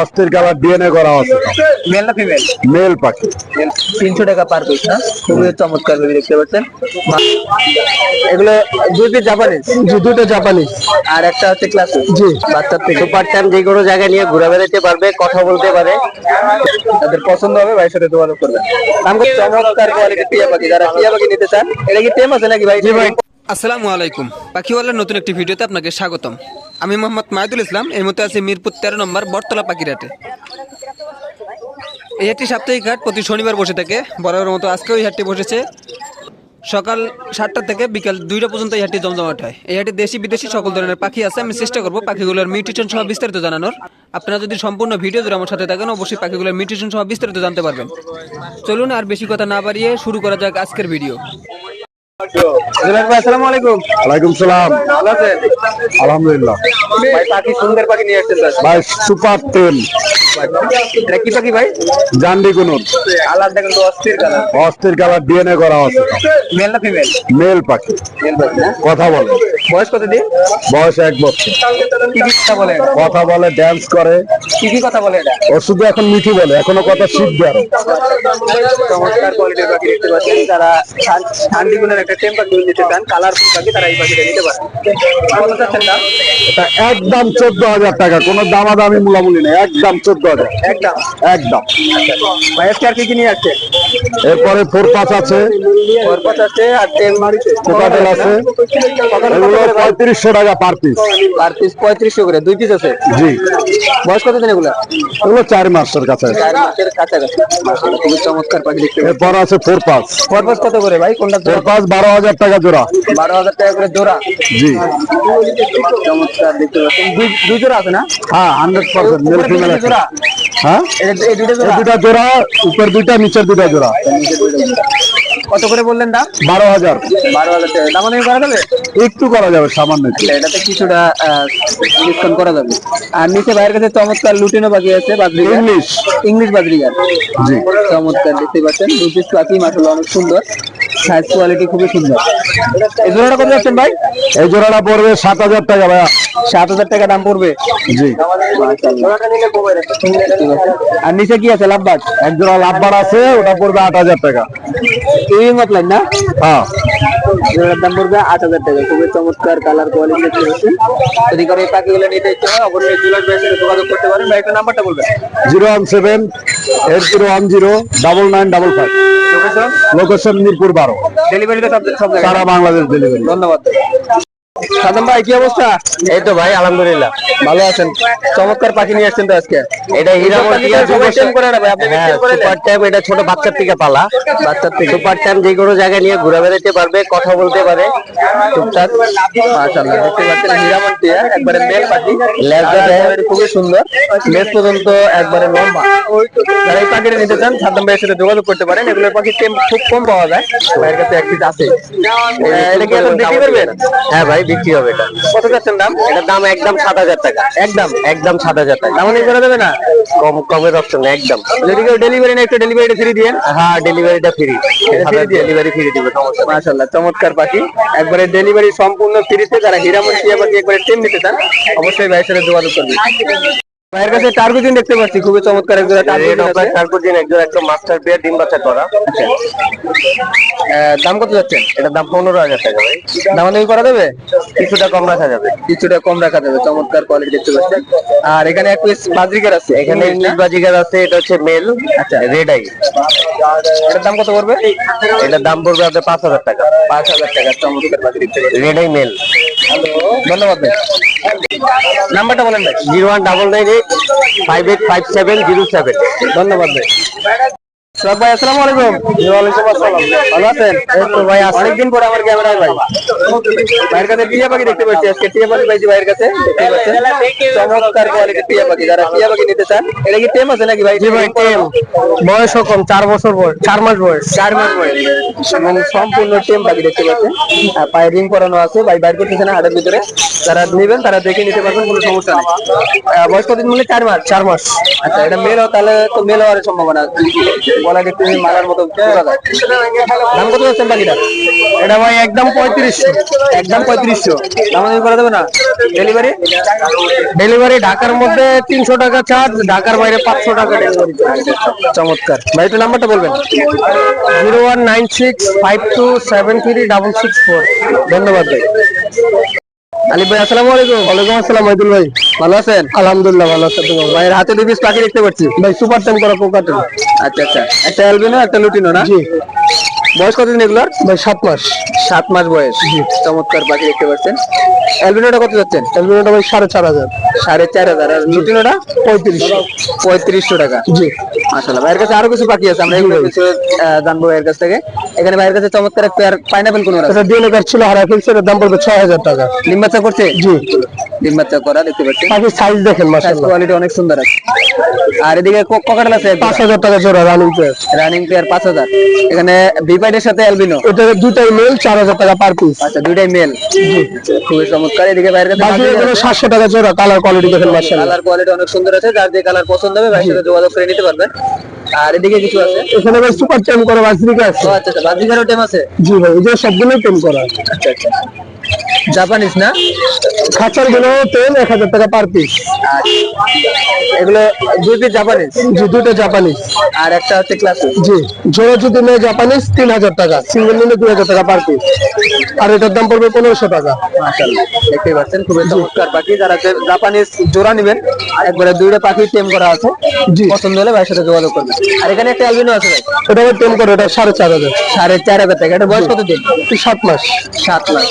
অস্থির colour DNA করা আছে। মেল না ফিমেল মেল পাখি। তিনশো টাকা পার পিস না? খুবই চমৎকার ভাবে দেখতে পাচ্ছেন। এগুলো জাপানিজ জি দুটো জাপানি আর একটা হচ্ছে ক্লাস জি। বাচ্চার থেকে। সুপার টাইম যে কোনো জায়গায় নিয়ে ঘুরে বেড়াতে পারবে কথা বলতে পারে। তাদের পছন্দ হবে ভাইয়ের সাথে যোগাযোগ করবেন আমাকে চমৎকার কোয়ালিটি টিয়া পাখি। যারা টিয়া পাখি নিতে চান এটা কি টেম আছে নাকি ভাই? জি ভাই। আসসালামু আলাইকুম। পাখিওয়ালার নতুন একটি ভিডিওতে আপনাকে স্বাগতম। আমি মোহাম্মদ মাহিদুল ইসলাম, এই মতো আছি মিরপুর তেরো নম্বর বটতলা পাখিরাটে এই হাটটি সাপ্তাহিক হাট, প্রতি শনিবার বসে থাকে। বরাবর মতো আজকেও এই হাটটি বসেছে। সকাল সাতটা থেকে বিকাল দুইটা পর্যন্ত এই হাটটি জমজমাট হয়। এই হাটে দেশি বিদেশি সকল ধরনের পাখি আছে, আমি চেষ্টা করব পাখিগুলোর মিউটিশন সহ বিস্তারিত জানানোর। আপনারা যদি সম্পূর্ণ ভিডিও জুড়ে আমার সাথে থাকেন, অবশ্যই পাখিগুলোর মিউটিশন সহ বিস্তারিত জানতে পারবেন। চলুন আর বেশি কথা না বাড়িয়ে শুরু করা যাক আজকের ভিডিও। আলহামদুলিল্লাহ। পাখি সুন্দর পাখি নিয়ে আসছেন ভাই সুপার টেন এটা কি পাখি ভাই? জান্ডি কুনুর। কালার দেখেন তো অস্থির কালার। অস্থির কালার ডিএনএ করা আছে। মেল না ফিমেল মেল পাখি। মেল পাখি কথা বলে বয়স কত দিন? বয়স এক বছর। কি কি কথা বলে কথা বলে ড্যান্স করে। কি কি কথা বলে এটা? ও শুধু এখন মিঠি বলে এখনও কথা শিখবে আরও। চমৎকার কোয়ালিটির পাখি দেখতে পাচ্ছেন। যারা শান্তিগুলোর একটা টেম পাখি নিতে চান কালারফুল পাখি তারা এই পাখিটা নিতে পারেন কত চাচ্ছেন দাম? একদম চোদ্দ হাজার টাকা কোনো দামাদামি মূলামূলি নেই একদম চোদ্দ হাজার। একদম। একদম। ভাই আজকে আর কি কি নিয়ে আসছে? এরপরে ফোর পাঁচ আছে। খরপত আছে আর টেম কোকাটেল আছে। এগুলো পঁয়ত্রিশশো টাকা পার পিস পার পিস পঁয়ত্রিশশো করে দুই পিস আছে? জি। বয়স কত দিন এগুলা? এগুলো চার মাসের কাছে চার মাসের কাছাকাছি। মাশাআল্লাহ, খুবই চমৎকার পাখি দেখতে এরপর আছে ফোর পাঁচ খরপত কত করে ভাই? কোনটা ফোর পাঁচ বারো হাজার টাকা জোড়া। বারো হাজার টাকা করে জোড়া। জি। চমৎকার দেখতে পাচ্ছেন। দুই- জোড়া আছে না? হ্যাঁ হান্ড্রেড পার্সেন্ট মেল ফিমেল জোড়া? হ্যাঁ? এটা- এই দুটো এই জোড়া দুটা জোড়া উপর দুইটা নিচের দুটা জোড়া। কত করে বললেন দাম? বারো হাজার। বারো হাজার টাকা। দাম করা যাবে? একটু করা যাবে সামান্য এটাতে কিছুটা ডিসকাউন্ট করা যাবে। আর নিচে বাইরের কাছে চমৎকার লুটিনো বাকি আছে ইংলিশ। ইংলিশ বাজরিগার জি। চমৎকার দেখতে পাচ্ছেন। দুই পিস পাখি মাসাল্লাহ অনেক সুন্দর। সাইজ কোয়ালিটি খুবই সুন্দর। এই জোড়াটা কত যাচ্ছেন ভাই? এই জোড়াটা পড়বে সাত হাজার টাকা ভাইয়া। সাত হাজার টাকা দাম পড়বে? জি। আর নিচে কি আছে লাভবাজ? এক জোড়া লাভবার আছে ওটা পড়বে আট হাজার টাকা। ইউইং অফলাইন না? হ্যাঁ। জোড়ার দাম পড়বে আট হাজার টাকা। খুবই চমৎকার কালার কোয়ালিটি দেখতে যদি করে এই পাখিগুলো নিতে ইচ্ছে হয় অবশ্যই জুয়েলার সাথে যোগাযোগ করতে পারেন। ভাই একটা নাম্বারটা বলবেন। Zero one seven eight zero one zero double nine double five. Location Mirpur বারো। ডেলিভারি সারা বাংলাদেশ ডেলিভারি ধন্যবাদ। সাদম ভাই কি অবস্থা? এই তো ভাই আলহামদুলিল্লাহ। ভালো আছেন? চমৎকার পাখি নিয়ে আসছেন তো আজকে। এটা ভাই আপনি হ্যাঁ সুপার টাইম এটা ছোট বাচ্চার থেকে পালা। বাচ্চার থেকে। সুপার টাইম যে কোনো জায়গায় নিয়ে ঘুরে বেড়াতে পারবে কথা বলতে পারে। টুকটাক মাশাআল্লাহ দেখতে পাচ্ছেন হীরামন্টিয়া একবারে মেল পাখি। লেজটা লেজটা খুবই সুন্দর। লেজ পর্যন্ত একবারে লম্বা। যারা এই পাখিটা নিতে চান সাদ্দাম ভাইয়ের সাথে যোগাযোগ করতে পারেন। এগুলোর পাখি টেম খুব কম পাওয়া যায়। ভাইয়ের কাছে এক পিস আছে। এটা কি এখন হ্যাঁ ভাই বিক্রি হবে এটা। কত যাচ্ছেন দাম? এটার দাম একদম সাত হাজার টাকা। একদম? একদম সাত হাজার টাকা। দাম অনেক করা যাবে না? কম কমে যাচ্ছে না একদম। যদি কেউ ডেলিভারি না একটু ডেলিভারিটা ফ্রি দিয়ে। হ্যাঁ ডেলিভারিটা ফ্রি ডেলিভারি ফ্রি দিবে সমস্যা। মাশাআল্লাহ চমৎকার পাখি। একবারে ডেলিভারি সম্পূর্ণ ফ্রিতে যারা হিরামন টিয়া পাখি একবারে টিম নিতে চান অবশ্যই ভাইয়ের সাথে যোগাযোগ করবেন। ভাইয়ের কাছে টার্গুজিন দেখতে পাচ্ছি খুবই চমৎকার একজন রেড টার্গুজিন দিন একজন একদম মাস্টার পেয়ার ডিম বাচ্চা করা। দাম কত যাচ্ছে? এটার দাম পনেরো হাজার টাকা ভাই। দাম দামি করা যাবে? কিছুটা কম রাখা যাবে। কিছুটা কম রাখা যাবে চমৎকার কোয়ালিটি দেখতে পাচ্ছেন আর এখানে এক পিস বাজরিকার আছে এখানে ইংলিশ বাজিগার আছে এটা হচ্ছে মেল আচ্ছা। রেড আই এটার দাম কত পড়বে? এটার দাম পড়বে আপনার পাঁচ হাজার টাকা। পাঁচ হাজার টাকা চমৎকার পাচ্ছেন রেড আই মেল। ধন্যবাদ ভাই। নাম্বারটা বলেন ভাই। Zero one double nine eight, five eight five seven zero seven. ধন্যবাদ ভাই। সোহাগ ভাই আসসালামু আলাইকুম। ওয়ালাইকুম আসসালাম। ভালো আছেন? তো ভাই অনেকদিন পরে আমার ক্যামেরায় ভাই। ভাইয়ের কাছে টিয়া পাখি দেখতে পাচ্ছি আজকে। টিয়া পাখি পাইছি ভাইয়ের কাছে। দেখতে পাচ্ছেন? চমৎকার কোয়ালিটির টিয়া পাখি। যারা টিয়া পাখি নিতে চান এটা কি টেম আছে নাকি ভাই? জি ভাই টেম বয়স কম? চার বছর বয়স। চার মাস বয়স। চার মাস বয়স। এবং সম্পূর্ণ টেম পাখি দেখতে পাচ্ছেন। আর পায়ে রিং করানো আছে। ভাই বাইর করতেছে না হাটের ভিতরে। যারা নেবেন তারা দেখে নিতে পারবেন কোনো সমস্যা নেই। আহ, বয়স কতদিন বলে চার মাস। চার মাস। আচ্ছা এটা মেল তাহলে তো মেল হওয়ার সম্ভাবনা আছে। গলা দেখতে মালার মতো দাম কত যাচ্ছেন পাখিটা এটা ভাই একদম পঁয়ত্রিশশো। একদম পঁয়ত্রিশশো। দাম করা যাবে না? ডেলিভারি ডেলিভারি ঢাকার মধ্যে তিনশো টাকা চার্জ ঢাকার বাইরে পাঁচশো টাকা ডেলিভারি চমৎকার। ভাই একটু নাম্বারটা বলবেন। Zero one nine six five two seven three double six four. ধন্যবাদ ভাই। আলিফ ভাই আসসালামু আলাইকুম। ওয়ালাইকুম আসসালাম মাইদুল ভাই। ভালো আছেন? আলহামদুলিল্লাহ ভালো আছে তোমার ভাইয়ের হাতে দুই পিস পাখি দেখতে পাচ্ছি। ভাই সুপার টাইম করা কোকাটেল আচ্ছা আচ্ছা। একটা অ্যালবিনো একটা লুটিনো না? জি। বয়স কতদিন এগুলোর? ভাই সাত মাস। সাত মাস বয়স। চমৎকার পাখি দেখতে পাচ্ছেন। অ্যালবিনোটা কত যাচ্ছেন? এলবিনোটা ভাই সাড়ে চার হাজার। সাড়ে চার হাজার। আর লুটিনোটা পঁয়ত্রিশশো পঁয়ত্রিশশো টাকা। জি। মাসাল্লাহ ভাইয়ের কাছে আরও কিছু পাখি আছে আমরা এগুলো কিছু জানব ভাইয়ের কাছ থেকে। এখানে ভাইয়ের কাছে চমৎকার একটা পাইনাপেল কোন আছে? এটা ডিএনএ কার্ড ছিল হারা ফেলছে দাম পড়বে ছয় হাজার টাকা। ডিম বাচ্চা করছে? জি। ডিম বাচ্চা করা দেখতে পাচ্ছেন। পাখির সাইজ দেখেন মাসাল্লাহ কোয়ালিটি অনেক সুন্দর আছে। আর এদিকে ককাটাল আছে? পাঁচ হাজার টাকা জোড়া রানিং পেয়ার রানিং পেয়ার পাঁচ হাজার। এখানে বিপাইডের সাথে অ্যালবিনো? এটা দুটাই মেল চার হাজার টাকা পার পিস আচ্ছা দুইটাই মেল। খুবই চমৎকার। এদিকে বাইরের কাছে বাকি এগুলো সাতশো টাকা জোড়া কালার কোয়ালিটি দেখেন মাশাআল্লাহ। কালার কোয়ালিটি অনেক সুন্দর আছে যার যে কালার পছন্দ হবে ভাইয়ের সাথে যোগাযোগ করে নিতে পারবেন। আর এদিকে কিছু আছে? এখানে ভাই সুপার টেম করা বাজরিকা আছে। আচ্ছা আচ্ছা বাজরিকারও টেম আছে? জি ভাই এই যে সবগুলোই টেম করা আচ্ছা আচ্ছা। জাপানিস না? খাঁচারগুলো তেল এক হাজার টাকা পার পিস এগুলো দুই পিস জাপানিস জি দুটো জাপানিজ। আর একটা হচ্ছে ক্লাসিক জি জোড়া যদি নেয় জাপানিজ তিন হাজার টাকা। সিঙ্গেল নিলে দুই হাজার টাকা পার পিস আর এটার দাম পড়বে পনেরোশো টাকা। দেখতেই পাচ্ছেন খুবই চমৎকার পাখি। যারা জাপানিজ জোড়া নেবেন একবারে দুইটা পাখি টেম করা আছে। জি। পছন্দ হলে ভাইয়ের সাথে যোগাযোগ করবেন। আর এখানে একটা অ্যালবিনো আছে ভাই। ওটা টেম করে ওটা সাড়ে চার হাজার। সাড়ে চার হাজার টাকা। এটা বয়স কত দিন সাত মাস। সাত মাস।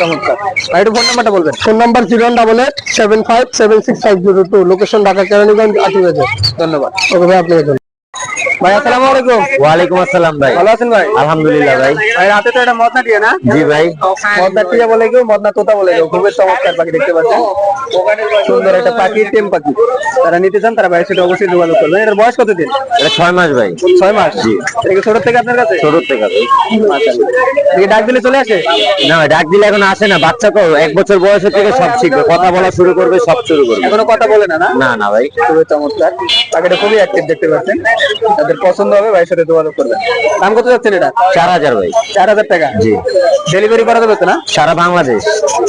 চমৎকার। একটু ফোন নাম্বারটা বলবেন? Phone number zero double eight seven five seven six five zero two location Dhaka Keraniganj আটু হাজার ধন্যবাদ। ওকে ভাই আপনাকে ধন্যবাদ। ভাই আসসালামু আলাইকুম। ওয়ালাইকুম আসসালাম ভাই। ভালো আছেন ভাই? আলহামদুলিল্লাহ ভাই। ভাই রাতে তো এটা মদনা টিয়া না? জি ভাই। মদনা টিয়া বলে কেউ মদনা তোতা বলে কেউ। খুবই চমৎকার পাখি দেখতে পাচ্ছেন। সুন্দর একটা পাখি টেম পাখি। তারা নিতে চান তারা ভাইয়ের সাথে অবশ্যই যোগাযোগ করবেন। এটার বয়স কত দিন এটা ছয় মাস ভাই। ছয় মাস? জি। এটা ছোট থেকে আপনার কাছে? ছোট থেকে ভাই। মাশাআল্লাহ। দেখি ডাক দিলে চলে আসে? না ভাই, ডাক দিলে এখন আসে না। বাচ্চা তো এক বছর বয়সের থেকে সব শিখবে। কথা বলা শুরু করবে সব শুরু করবে। এখনও কথা বলে না না? না না ভাই। খুবই চমৎকার। পাখিটা খুবই অ্যাক্টিভ দেখতে পাচ্ছেন। তাদের পছন্দ হবে ভাইয়ের সাথে যোগাযোগ করবেন দাম কত যাচ্ছেন এটা? চার হাজার ভাই। চার হাজার টাকা। জি। ডেলিভারি করা যাবে তো না? সারা বাংলাদেশ।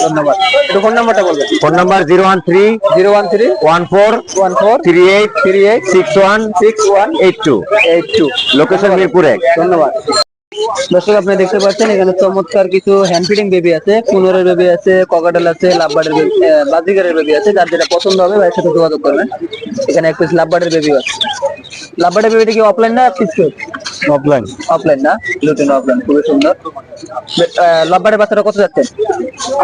ধন্যবাদ। একটু ফোন নাম্বারটা বলবেন। Phone number zero one three zero one three one four one four three eight three eight six one six one eight two eight two location Mirpur এক। ধন্যবাদ। দর্শক আপনি দেখতে পাচ্ছেন এখানে চমৎকার কিছু হ্যান্ড ফিডিং বেবি আছে কুনোরের বেবি আছে ককাটেল আছে লাভবার্ডের বেবি বাজিগারের বেবি আছে যার যেটা পছন্দ হবে ভাইয়ের সাথে যোগাযোগ করবেন। এখানে এক পিস লাভবার্ডের বেবি আছে। লাভবার্ডের বেবিটা কি অফলাইন না ফিক্সড অফলাইন অফলাইন না? লুটেন অফলাইন খুবই সুন্দর। লাভবার্ডের বাচ্চাটা কত যাচ্ছে?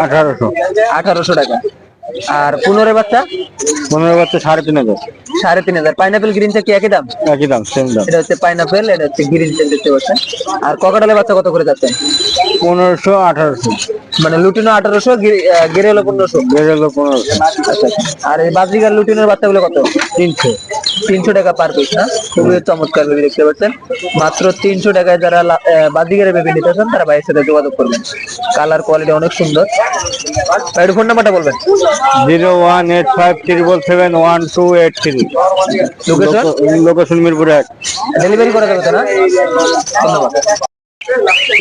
আঠারোশো। আঠারোশো টাকা। আর পনেরো বাচ্চা? পনেরো বাচ্চা সাড়ে তিন হাজার। সাড়ে তিন হাজার। পাইনাপেল গ্রিনটা কি একই দাম? একই দাম সেম দাম। এটা হচ্ছে পাইনাপেল এটা হচ্ছে গ্রিন চা দেখতে পাচ্ছেন। আর ককাটালের বাচ্চা কত করে যাচ্ছেন পনেরোশো আঠারোশো। মানে লুটিনো আঠারোশো গেরে হলো পনেরোশো। গেরে হলো পনেরোশো। আচ্ছা আচ্ছা। আর এই বাজরিকার লুটিনের বাচ্চাগুলো কত? তিনশো। তিনশো টাকা পার পিস না? খুবই চমৎকার বেবি দেখতে পাচ্ছেন। মাত্র তিনশো টাকায় যারা বাজিগারের বেবি নিতে চান তারা ভাইয়ের সাথে যোগাযোগ করবেন। কালার কোয়ালিটি অনেক সুন্দর। ভাই ফোন নাম্বারটা বলবেন। Zero one eight five triple seven one two eight three. Location location Mirpur delivery করা যাবে না? ধন্যবাদ।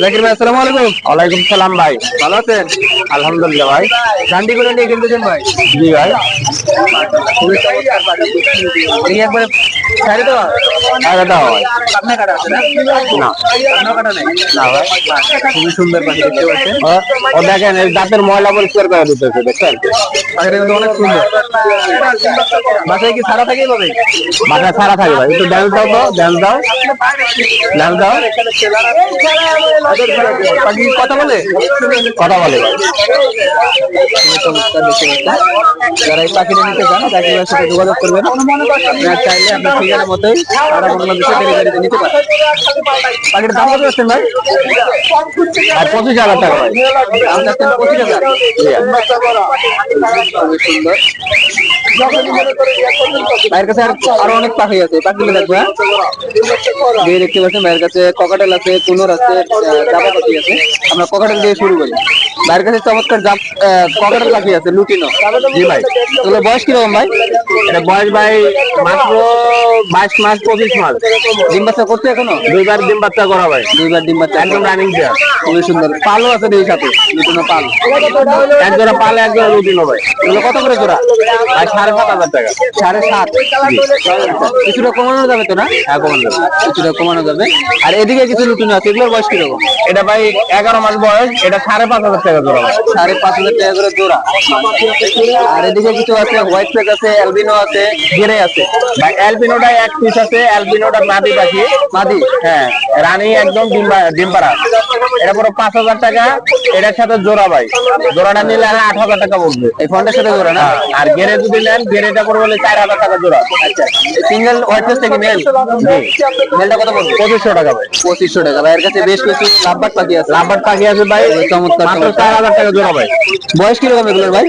জাকির ভাই আসসালামু আলাইকুম। ওয়ালাইকুম সালাম ভাই। ভালো আছেন? আলহামদুলিল্লাহ ভাই। গান্ডি করে নিয়ে কিনতেছেন ভাই। জি ভাই। খুবই এই একবারে ছাড়ি দেওয়া? আর এটা হয়। আপনার কাটা আছে না? না। আপনার কাটা নেই? না ভাই। খুবই সুন্দর পাখি দেখতে পাচ্ছেন। ও- ও দেখেন এই দাঁতের ময়লা পরিষ্কার করে দিতেছে পাখিটা কিন্তু অনেক সুন্দর। বাসায় কি সারা থাকে পাবে মাথায় সারা থাকে ভাই। একটু ড্যান্স দাও তো দাও। ড্যান্স দাও। পাখি কথা বলে কথা বলে যারা এই পাখিটা নিতে চান জাকিরের সাথে যোগাযোগ করবেন। চাইলে আপনার ঠিকানা মতোই সারা বাংলাদেশে ডেলিভারিতে নিতে পারেন পাখিটার দাম কত যাচ্ছেন ভাই আর পঁচিশ হাজার টাকা ভাই দাম যাচ্ছেন পঁচিশ হাজার সুন্দর ভাইয়ের কাছে আর- অনেক পাখি আছে, পাখিগুলো দেখব হ্যাঁ? দেখতে পাচ্ছেন ভাইয়ের কাছে ককাটেল আছে কুনোর আছে জাবা পাখি আছে। আমরা ককাটেল দিয়ে শুরু করি। ভাইয়ের কাছে চমৎকার জাপ পাখি আছে লুটিনো। জি ভাই। এগুলো বয়স কীরকম ভাই? এটা বয়স ভাই মাত্র বাইশ মাস পঁচিশ মাস। ডিম বাচ্চা করতে এখনও? দুইবার ডিম বাচ্চা করা ভাই। দুইবার ডিম বাচ্চা একদম রানিং খুবই সুন্দর। পালও আছে দুই সাথে লুটিনো পাল। এক জোড়া পালে এক জোড়া রুটিনো ভাই। এগুলো কত করে জোড়া? ভাই সাড়ে সাত হাজার টাকা। সাড়ে সাত। কিছুটা কমানো যাবে তো না? হ্যাঁ কমান দেবো। কিছুটা কমানো যাবে। আর এদিকে কিছু লুটিনো আছে এগুলোর বয়স কীরকম? এটা ভাই এগারো মাস বয়স এটা সাড়ে পাঁচ হাজার টাকা জোড়া। সাড়ে পাঁচ হাজার টাকা করে জোড়া। আর এদিকে কিছু আছে হোয়াইট ফেক আছে অ্যালবিনো আছে গেরে আছে। ভাই অ্যালবিনোটা এক পিস আছে অ্যালবিনোটা মাদি পাখি মাদি? হ্যাঁ রানী একদম ডিম পা- এটা পুরো পাঁচ হাজার টাকা এটার সাথে জোড়া ভাই। জোড়াটা নিলে আট হাজার টাকা পড়বে এই ফন্টের সাথে জোড়া না? হ্যাঁ, আর গেরে যদি নেন গেরেটা পড়বে হলে চার হাজার টাকা জোড়া। সিঙ্গেল হোয়াইট ফেস থেকে মেল মেলটা কত পড়বে পঁচিশশো টাকা ভাই। পঁচিশশো টাকা। ভাইয়ের কাছে বেশ কিছু লাভবাট পাখি আছে। লাভবার পাখি আছে ভাই। চমৎকার। চার হাজার টাকা জোড়া ভাই। বয়স কীরকম এগুলোর ভাই?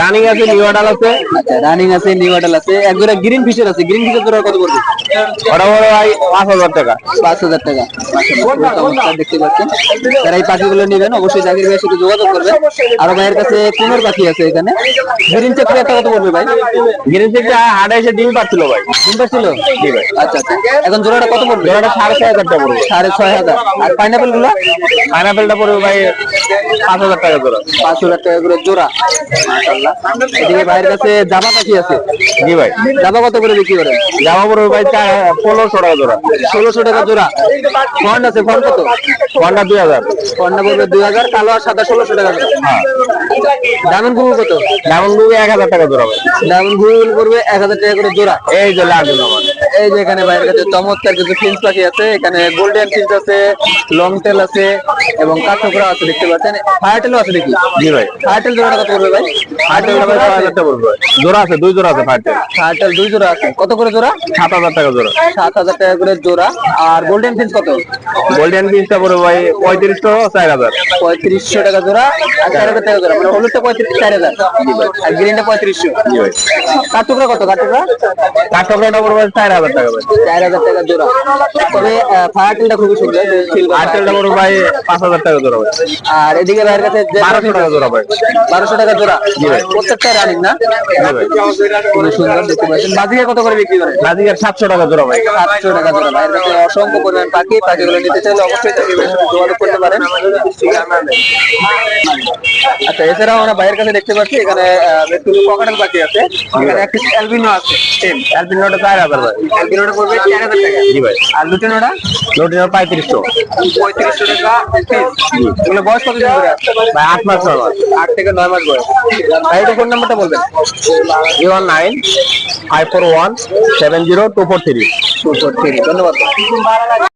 রানিং আছে নিউ আডাল আছে। আচ্ছা রানিং আছে নিউ আডাল আছে। এক জোড়া গ্রিন ফিশের আছে। গ্রিন ফিশের জোড়া কত পড়বে? ওটা বড় ভাই পাঁচ হাজার টাকা। পাঁচ হাজার টাকা। মাশাআল্লাহ, খুব চমৎকার দেখতে পাচ্ছেন? যারা এই পাখিগুলো নেবেন অবশ্যই জাকির ভাইয়ের সাথে যোগাযোগ করবেন। আর ভাইয়ের কাছে কুনোর পাখি আছে এখানে। গ্রিন চেক একটা কত পড়বে ভাই? গ্রিন হাটে এসে ডিম পাচ্ছিল ভাই। ডিম ছিল জি ভাই। আচ্ছা আচ্ছা। এখন জোড়াটা কত পড়বে? জোড়াটা সাড়ে ছয় হাজার টাকা পড়বে। সাড়ে ছয় হাজার। আর পাইনাপেলগুলো? পাইনাপেলটা পড়বে ভাই পাঁচ হাজার টাকা জোড়া। পাঁচ হাজার টাকা করে জোড়া। মাশাআল্লাহ। এদিকে ভাইয়ের কাছে জামা পাখি আছে। জি ভাই। জামা কত করে বিক্রি করেন? জামা পড়বে ভাই পনেরোশো টাকা জোড়া। ষোলোশো টাকা জোড়া। ফন্ড আছে ফন্ড কত? ঘণ্টা দুই হাজার। ফন্ডটা পড়বে দুই হাজার কালো আর সাদা ষোলোশো টাকা জোড়া। হ্যাঁ। ডায়মন্ড কত? ডায়মন্ড এক হাজার টাকা জোড়া ডায়মন্ড গুগল করবে এক হাজার টাকা করে জোড়া। এই যে লাগবে আমার এই যে এখানে বাইরের কাছে চমৎকার কিছু ফিন্স পাখি আছে এখানে গোল্ডেন ফিন্স আছে লং টেল আছে এবং কাঠঠোকরা আছে দেখতে পাচ্ছেন। ফায়ার টেলও আছে দেখি? জি ভাই। ফায়ার টেল জোড়াটা কত করবে ভাই? ফাইটেলটা ভাই ছয় হাজার টাকা পড়বে ভাই। জোড়া আছে দুই জোড়া আছে ফাইটেল ফায়ার টেল দুই জোড়া আছে। কত করে জোড়া? সাত হাজার টাকা জোড়া। সাত হাজার টাকা করে জোড়া। আর গোল্ডেন ফিন্স কত? গোল্ডেন পিসটা পড়বে ভাই পঁয়ত্রিশশো চার হাজার। পঁয়ত্রিশশো টাকা জোড়া আর চার হাজার টাকা জোড়া। মানে হলুদটা পঁয়ত্রিশ চার হাজার। আর গ্রিনটা পঁয়ত্রিশশো। কাঠঠোকরা কত? কাঠঠোকরা? কাঠঠোকরাটা পড়বে চার হাজার টাকা ভাই। চার হাজার টাকা জোড়া। তবে খুবই সুন্দর। ভাই পাঁচ হাজার টাকা জোড়া ভাই। আর এদিকে ভাইয়ের কাছে বারোশো টাকা জোড়া ভাই। বারোশো টাকা জোড়া। প্রত্যেকটা রানিং না? জি ভাই। খুবই সুন্দর দেখতে পাচ্ছেন। বাজিকে কত করে বিক্রি করেন রাজিকার সাতশো টাকা জোড়া ভাই। সাতশো টাকা জোড়া। ভাইয়ের কাছে অসংখ্য পরিমাণ পাখি। পাখিগুলো নিতে চাইলে অবশ্যই তাকে যোগাযোগ করতে পারেন। আচ্ছা এছাড়াও আমরা ভাইয়ের কাছে দেখতে পাচ্ছি এখানে বেশ কিছু পকেটের পাখি আছে। এখানে একটি অ্যালবিনো আছে। সেম অ্যালপিনোটা চার হাজার ভাই। অ্যালবিনোটা পড়বে চার হাজার টাকা। জি ভাই। আর লুটেনোটা লোটিনো পঁয়ত্রিশশো। পঁয়ত্রিশশো টাকা। এগুলো বয়স কত দিন ধরে ভাই আট মাস ছয় মাস আট থেকে নয় মাস বয়স। ভাই এটা ফোন নাম্বারটা বলবেন। One nine five four one seven zero two four three. ধন্যবাদ।